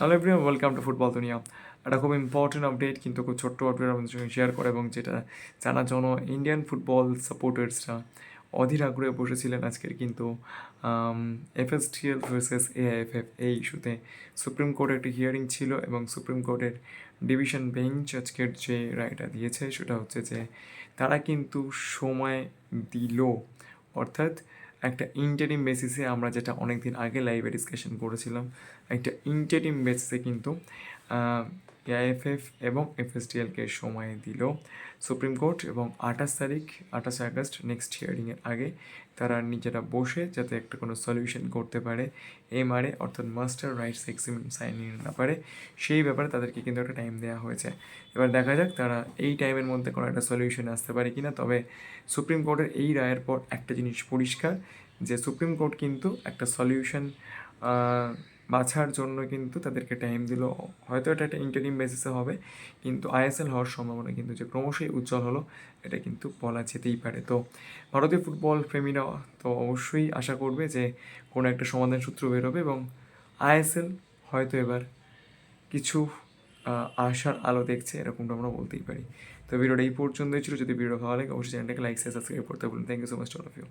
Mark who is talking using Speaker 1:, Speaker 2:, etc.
Speaker 1: Hello everyone welcome to football দুনিয়া একটা খুব ইম্পর্টেন্ট আপডেট কিন্তু খুব ছোট্ট আপডেট আমাদের সঙ্গে শেয়ার করে এবং যেটা জানার জন্য ইন্ডিয়ান ফুটবল সাপোর্টার্সরা অধীর আগ্রহে বসেছিলেন আজকের কিন্তু এফএসটিএল ভার্সেস এআইএফএফ এই ইস্যুতে। সুপ্রিম কোর্টে একটি হিয়ারিং ছিল এবং সুপ্রিম কোর্টের ডিভিশন বেঞ্চ আজকের যে রায়টা দিয়েছে সেটা হচ্ছে যে, তারা কিন্তু সময় দিল। অর্থাৎ একটা ইন্টারিম বেসিসে আমরা যেটা অনেক দিন আগে লাইভে ডিসকাশন করেছিলাম, একটা ইন্টারিম বেসিসে কিন্তু এআইএফএফ এবং এফএসটিএলকে সময় দিল সুপ্রিম কোর্ট এবং আঠাশ তারিখ, আঠাশ আগস্ট নেক্সট হিয়ারিংয়ের আগে তারা নিজেরা বসে যাতে একটা কোনো সলিউশন করতে পারে। এমআরএ অর্থাৎ মাস্টার রাইটস এক্সিমেন্ট সাইন নিতে না পারে সেই ব্যাপারে তাদেরকে কিন্তু একটা টাইম দেওয়া হয়েছে। এবার দেখা যাক তারা এই টাইমের মধ্যে কোনো একটা সলিউশন আসতে পারে কি না তবে সুপ্রিম কোর্টের এই রায়ের পর একটা জিনিস পরিষ্কার, যে সুপ্রিম কোর্ট কিন্তু একটা সলিউশন বাছার জন্য কিন্তু তাদেরকে টাইম দিল। হয়তো এটা একটা ইন্টারিম বেসিসে হবে, কিন্তু আইএসএল হওয়ার সম্ভাবনা কিন্তু যে ক্রমশই উজ্জ্বল হলো, এটা কিন্তু বলা যেতেই পারে। তো ভারতীয় ফুটবল প্রেমীরা তো অবশ্যই আশা করবে যে কোনো একটা সমাধান সূত্র বেরোবে এবং আইএসএল হয়তো এবার কিছু আশার আলো দেখছে, এরকমটা আমরা বলতেই পারি। তো ভিডিওটা এই পর্যন্তই ছিল। যদি ভিডিও ভালো লাগে, অবশ্যই চ্যানেলটাকে লাইক সাবস্ক্রাইব করতে বলুন thank you so much all of you